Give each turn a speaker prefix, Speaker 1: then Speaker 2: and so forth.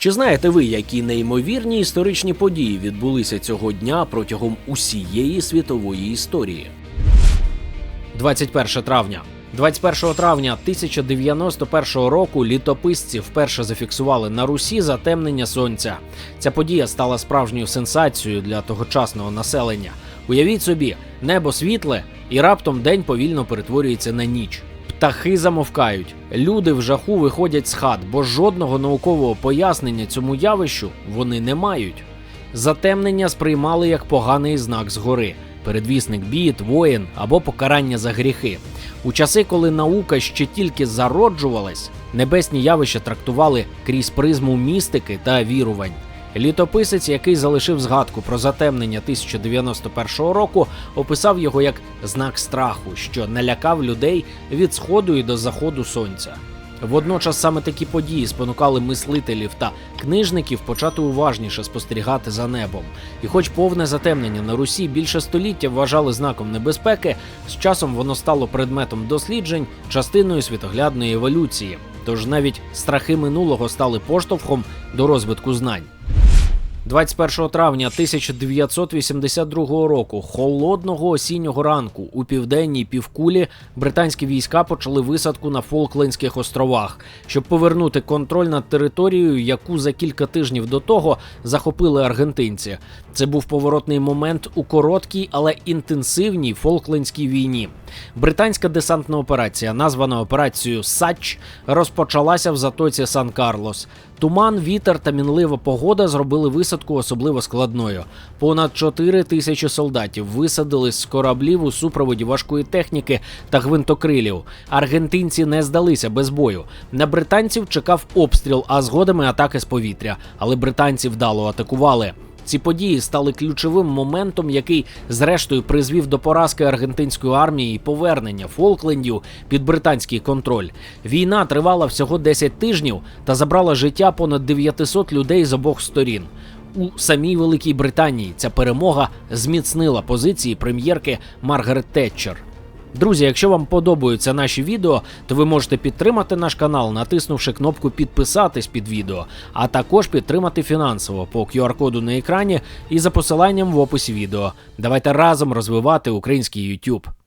Speaker 1: Чи знаєте ви, які неймовірні історичні події відбулися цього дня протягом усієї світової історії? 21 травня. 21 травня 1091 року літописці вперше зафіксували на Русі затемнення сонця. Ця подія стала справжньою сенсацією для тогочасного населення. Уявіть собі, небо світле, і раптом день повільно перетворюється на ніч. Птахи замовкають, люди в жаху виходять з хат, бо жодного наукового пояснення цьому явищу вони не мають. Затемнення сприймали як поганий знак згори, передвісник бід, воїн або покарання за гріхи. У часи, коли наука ще тільки зароджувалась, небесні явища трактували крізь призму містики та вірувань. Літописець, який залишив згадку про затемнення 1091 року, описав його як знак страху, що налякав людей від сходу і до заходу сонця. Водночас саме такі події спонукали мислителів та книжників почати уважніше спостерігати за небом. І, хоч повне затемнення на Русі більше століття вважали знаком небезпеки, з часом воно стало предметом досліджень, частиною світоглядної еволюції. Тож навіть страхи минулого стали поштовхом до розвитку знань. 21 травня 1982 року, холодного осіннього ранку, у південній півкулі британські війська почали висадку на Фолклендських островах, щоб повернути контроль над територією, яку за кілька тижнів до того захопили аргентинці. Це був поворотний момент у короткій, але інтенсивній Фолклендській війні. Британська десантна операція, названа операцією Сач, розпочалася в затоці Сан-Карлос. Туман, вітер та мінлива погода зробили висадку особливо складною. Понад 4 тисячі солдатів висадились з кораблів у супроводі важкої техніки та гвинтокрилів. Аргентинці не здалися без бою. На британців чекав обстріл, а згодами атаки з повітря. Але британці вдало атакували. Ці події стали ключовим моментом, який зрештою призвів до поразки аргентинської армії і повернення Фолклендів під британський контроль. Війна тривала всього 10 тижнів та забрала життя понад 900 людей з обох сторін. У самій Великій Британії ця перемога зміцнила позиції прем'єрки Маргарет Тетчер. Друзі, якщо вам подобаються наші відео, то ви можете підтримати наш канал, натиснувши кнопку підписатись під відео, а також підтримати фінансово по QR-коду на екрані і за посиланням в описі відео. Давайте разом розвивати український YouTube.